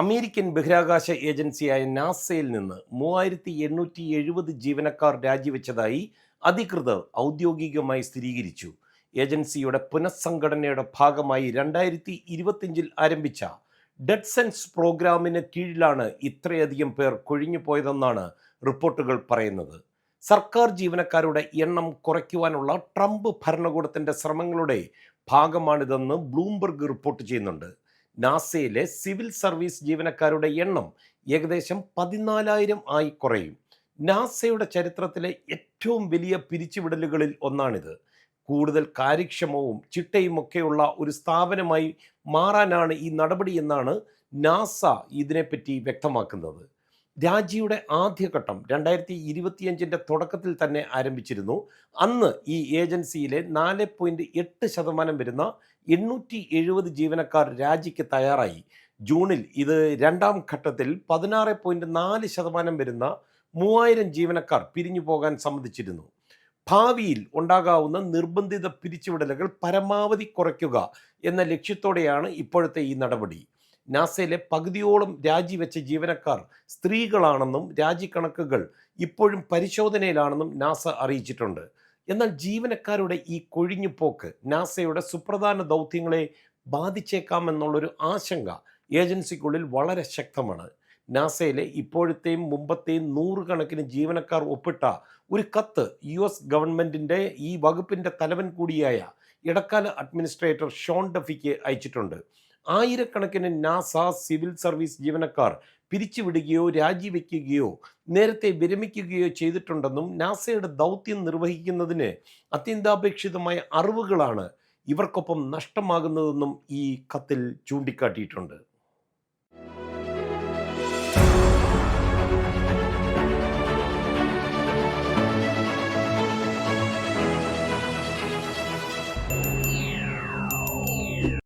American ബഹിരാകാശ ഏജൻസിയായ നാസയിൽ നിന്ന് മൂവായിരത്തി എണ്ണൂറ്റി എഴുപത് ജീവനക്കാർ രാജിവെച്ചതായി അധികൃതർ ഔദ്യോഗികമായി സ്ഥിരീകരിച്ചു. ഏജൻസിയുടെ പുനഃസംഘടനയുടെ ഭാഗമായി രണ്ടായിരത്തി ഇരുപത്തിയഞ്ചിൽ ആരംഭിച്ച ഡെഡ് സെൻസ് പ്രോഗ്രാമിന് കീഴിലാണ് ഇത്രയധികം പേർ കൊഴിഞ്ഞു പോയതെന്നാണ് റിപ്പോർട്ടുകൾ പറയുന്നത്. സർക്കാർ ജീവനക്കാരുടെ എണ്ണം കുറയ്ക്കുവാനുള്ള ട്രംപ് ഭരണകൂടത്തിന്റെ ശ്രമങ്ങളുടെ ഭാഗമാണിതെന്ന് ബ്ലൂംബർഗ് റിപ്പോർട്ട് ചെയ്യുന്നുണ്ട്. നാസയിലെ സിവിൽ സർവീസ് ജീവനക്കാരുടെ എണ്ണം ഏകദേശം പതിനാലായിരം ആയി കുറയും. നാസയുടെ ചരിത്രത്തിലെ ഏറ്റവും വലിയ പിരിച്ചുവിടലുകളിൽ ഒന്നാണിത്. കൂടുതൽ കാര്യക്ഷമവും ചിട്ടയുമൊക്കെയുള്ള ഒരു സ്ഥാപനമായി മാറാനാണ് ഈ നടപടി എന്നാണ് നാസ ഇതിനെപ്പറ്റി വ്യക്തമാക്കുന്നത്. രാജിയുടെ ആദ്യഘട്ടം രണ്ടായിരത്തി ഇരുപത്തിയഞ്ചിന്റെ തുടക്കത്തിൽ തന്നെ ആരംഭിച്ചിരുന്നു. അന്ന് ഈ ഏജൻസിയിലെ നാല് പോയിന്റ് എട്ട് ശതമാനം വരുന്ന എണ്ണൂറ്റി എഴുപത് ജീവനക്കാർ രാജിക്ക് തയ്യാറായി. ജൂണിൽ ഇത് രണ്ടാം ഘട്ടത്തിൽ പതിനാറ് പോയിന്റ് നാല് ശതമാനം വരുന്ന മൂവായിരം ജീവനക്കാർ പിരിഞ്ഞു പോകാൻ സമ്മതിച്ചിരുന്നു. ഭാവിയിൽ ഉണ്ടാകാവുന്ന നിർബന്ധിത പിരിച്ചുവിടലുകൾ പരമാവധി കുറയ്ക്കുക എന്ന ലക്ഷ്യത്തോടെയാണ് ഇപ്പോഴത്തെ ഈ നടപടി. നാസയിലെ പകുതിയോളം രാജിവെച്ച ജീവനക്കാർ സ്ത്രീകളാണെന്നും രാജിക്കണക്കുകൾ ഇപ്പോഴും പരിശോധനയിലാണെന്നും നാസ അറിയിച്ചിട്ടുണ്ട്. എന്നാൽ ജീവനക്കാരുടെ ഈ കൊഴിഞ്ഞുപോക്ക് നാസയുടെ സുപ്രധാന ദൗത്യങ്ങളെ ബാധിച്ചേക്കാമെന്നുള്ളൊരു ആശങ്ക ഏജൻസിക്കുള്ളിൽ വളരെ ശക്തമാണ്. നാസയിലെ ഇപ്പോഴത്തെയും മുമ്പത്തെയും നൂറുകണക്കിന് ജീവനക്കാർ ഒപ്പിട്ട ഒരു കത്ത് യു എസ് ഗവൺമെന്റിന്റെ ഈ വകുപ്പിന്റെ തലവൻ കൂടിയായ ഇടക്കാല അഡ്മിനിസ്ട്രേറ്റർ ഷോൺ ഡഫിക്ക് അയച്ചിട്ടുണ്ട്. ആയിരക്കണക്കിന് നാസ സിവിൽ സർവീസ് ജീവനക്കാർ പിരിച്ചുവിടുകയോ രാജിവെക്കുകയോ നേരത്തെ വിരമിക്കുകയോ ചെയ്തിട്ടുണ്ടെന്നും നാസയുടെ ദൗത്യം നിർവഹിക്കുന്നതിന് അത്യന്താപേക്ഷിതമായ അറിവുകളാണ് ഇവർക്കൊപ്പം നഷ്ടമാകുന്നതെന്നും ഈ കത്തിൽ ചൂണ്ടിക്കാട്ടിയിട്ടുണ്ട്.